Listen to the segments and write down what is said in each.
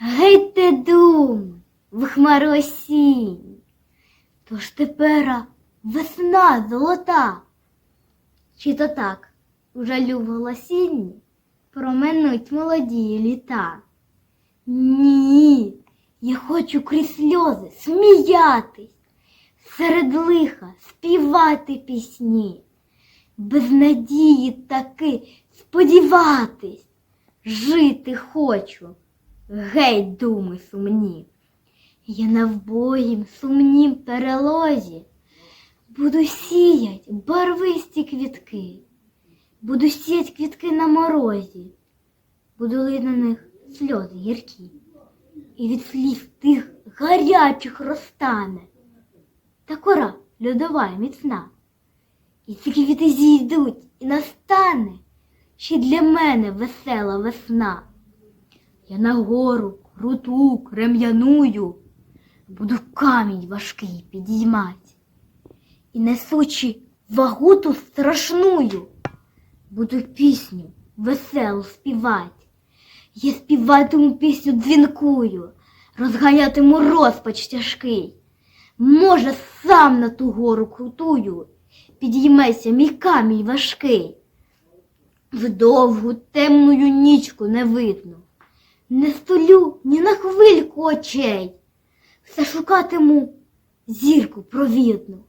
Гейте дум, в хмари осінь. Тож тепера весна золота. Чи то так, у жалю волосінні проминуть молоді літа? Ні, я хочу крізь сльози сміятись, серед лиха співати пісні, без надії таки сподіватись, жити хочу, геть думи сумні. Я на вбоїм сумнім перелозі буду сіять барвисті квітки, буду сіять квітки на морозі, буду лити на них сльози гіркі, і від сліз тих гарячих розтане. Та кора льодова й міцна, і ці квіти зійдуть, і настане ще для мене весела весна. Я на гору круту крем'яную, буду камінь важкий підіймать, і несучи вагу ту страшную, буду пісню веселу співать. Я співатиму пісню дзвінкую, розганятиму розпач тяжкий. Може, сам на ту гору крутую, підійметься мій камінь важкий. В довгу темную нічку не видно, не столю ні на хвильку очей, все шукатиму зірку провідну,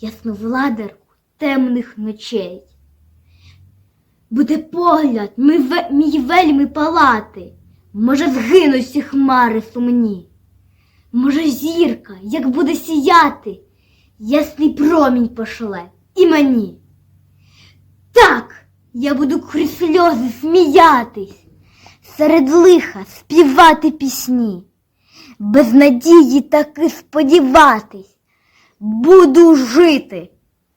ясну владарку темних ночей. Буде погляд мій вельми палати, може згинуть всі хмари сумні. Може, зірка, як буде сіяти, ясний промінь пошле і мені. Так, я буду крізь сльози сміятись, серед лиха співати пісні, без надії таки сподіватись, буду жити,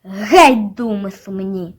геть думи сумні.